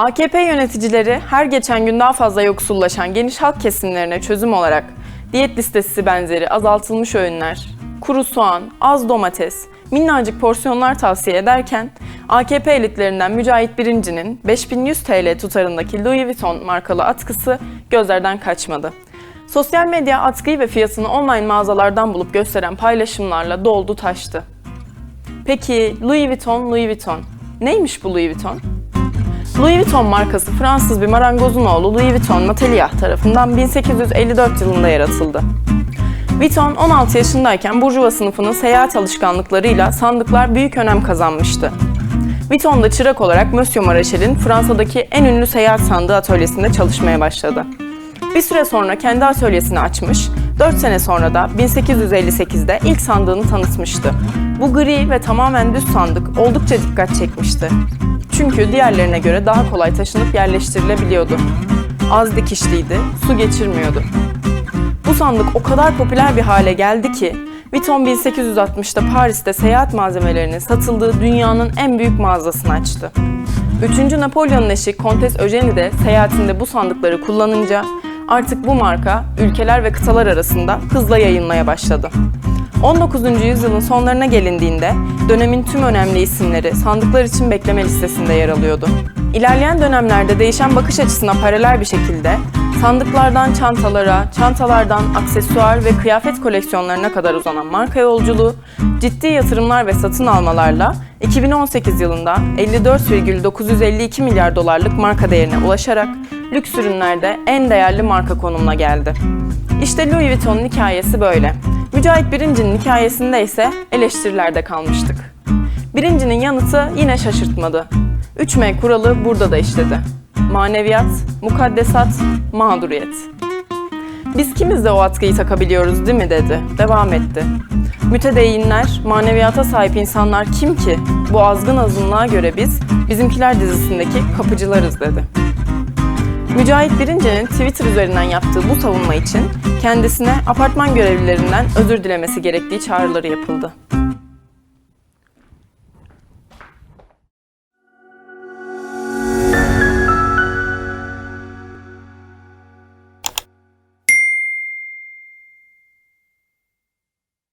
AKP yöneticileri her geçen gün daha fazla yoksullaşan geniş halk kesimlerine çözüm olarak diyet listesi benzeri azaltılmış öğünler, kuru soğan, az domates, minnacık porsiyonlar tavsiye ederken AKP elitlerinden Mücahit Birinci'nin 5100 TL tutarındaki Louis Vuitton markalı atkısı gözlerden kaçmadı. Sosyal medya atkıyı ve fiyatını online mağazalardan bulup gösteren paylaşımlarla doldu taştı. Peki Louis Vuitton, Louis Vuitton. Neymiş bu Louis Vuitton? Louis Vuitton markası Fransız bir marangozun oğlu Louis Vuitton Mateliah tarafından 1854 yılında yaratıldı. Vuitton 16 yaşındayken Burjuva sınıfının seyahat alışkanlıklarıyla sandıklar büyük önem kazanmıştı. Vuitton'da çırak olarak Monsieur Marachel'in Fransa'daki en ünlü seyahat sandığı atölyesinde çalışmaya başladı. Bir süre sonra kendi atölyesini açmış, 4 sene sonra da 1858'de ilk sandığını tanıtmıştı. Bu gri ve tamamen düz sandık oldukça dikkat çekmişti. Çünkü diğerlerine göre daha kolay taşınıp yerleştirilebiliyordu. Az dikişliydi, su geçirmiyordu. Bu sandık o kadar popüler bir hale geldi ki Vuitton 1860'da Paris'te seyahat malzemelerinin satıldığı dünyanın en büyük mağazasını açtı. 3. Napolyon'un eşi Kontes Eugenie de seyahatinde bu sandıkları kullanınca artık bu marka ülkeler ve kıtalar arasında hızla yayılmaya başladı. 19. yüzyılın sonlarına gelindiğinde dönemin tüm önemli isimleri sandıklar için bekleme listesinde yer alıyordu. İlerleyen dönemlerde değişen bakış açısına paralel bir şekilde sandıklardan çantalara, çantalardan aksesuar ve kıyafet koleksiyonlarına kadar uzanan marka yolculuğu ciddi yatırımlar ve satın almalarla 2018 yılında 54,952 milyar dolarlık marka değerine ulaşarak lüks ürünlerde en değerli marka konumuna geldi. İşte Louis Vuitton'un hikayesi böyle. Mücahit Birinci'nin hikayesinde ise eleştirilerde kalmıştık. Birincinin yanıtı yine şaşırtmadı. 3M kuralı burada da işledi. Maneviyat, mukaddesat, mağduriyet. Biz kimiz de o atkıyı takabiliyoruz değil mi dedi. Devam etti. Mütedeyinler, maneviyata sahip insanlar kim ki? Bu azgın azınlığa göre biz, bizimkiler dizisindeki kapıcılarız dedi. Mücahit Birinci'nin Twitter üzerinden yaptığı bu savunma için kendisine apartman görevlilerinden özür dilemesi gerektiği çağrıları yapıldı.